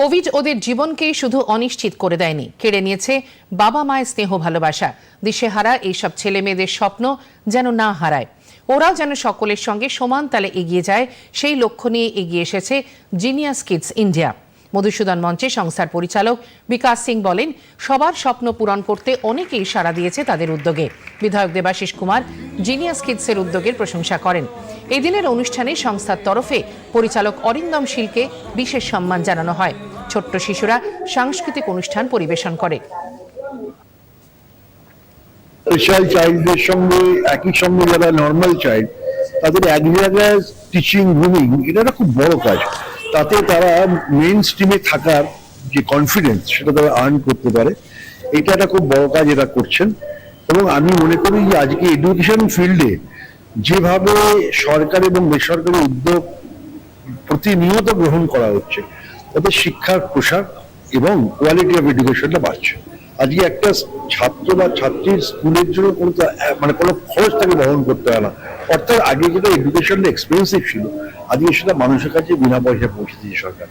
Covid ওদের জীবনকেই শুধু অনিশ্চিত করে দেয়নি, কেড়ে নিয়েছে বাবা মায়ের স্নেহ ভালোবাসা। দিশেহারা এইসব ছেলে মেয়েদের স্বপ্ন যেন না হারায়। ওরাও যেন সকলের সঙ্গে সমান তালে এগিয়ে যায়, সেই লক্ষ্য নিয়ে এগিয়ে এসেছে জিনিয়াস কিডস ইন্ডিয়া। মধুসূদন মঞ্চে সংস্থার পরিচালক বিকাশ সিং বলেন, সবার স্বপ্ন পূরণ করতে অনেকেই সাড়া দিয়েছে তাদের উদ্যোগে। বিধায়ক দেবাশিস কুমার জিনিয়াস কিডসের উদ্যোগের প্রশংসা করেন। এই দিনের অনুষ্ঠানে সংস্থার তরফে পরিচালক অরিন্দম শীলকে বিশেষ সম্মান জানানো হয়। ছোট্ট শিশুরা সাংস্কৃতিক অনুষ্ঠান পরিবেশন করে। স্পেশাল চাইল্ডদের সঙ্গে, একই সঙ্গে যারা নর্মাল চাইল্ড তাদের এক জায়গায় টিচিং গ্রুমিং এটা একটা খুব বড় কাজ। তাতে তারা মেইন স্ট্রিমে থাকার যে কনফিডেন্স সেটা তারা আর্ন করতে পারে। এটা একটা খুব বড় কাজ এরা করছেন। এবং আমি মনে করি যে আজকে এডুকেশন ফিল্ডে যেভাবে সরকার এবং বেসরকারি উদ্যোগ প্রতিনিয়ত গ্রহণ করা হচ্ছে, তাতে শিক্ষার প্রসার এবং কোয়ালিটি অফ এডুকেশনটা বাড়ছে। আজকে একটা ছাত্র বা ছাত্রীর স্কুলের জন্য কোনো মানে কোনো খরচ তাকে বহন করতে হয় না। অর্থাৎ আগে যেটা এডুকেশনটা এক্সপেন্সিভ ছিল, আজকে সেটা মানুষের কাছে বিনা পয়সায় পৌঁছে দিয়েছে সরকার।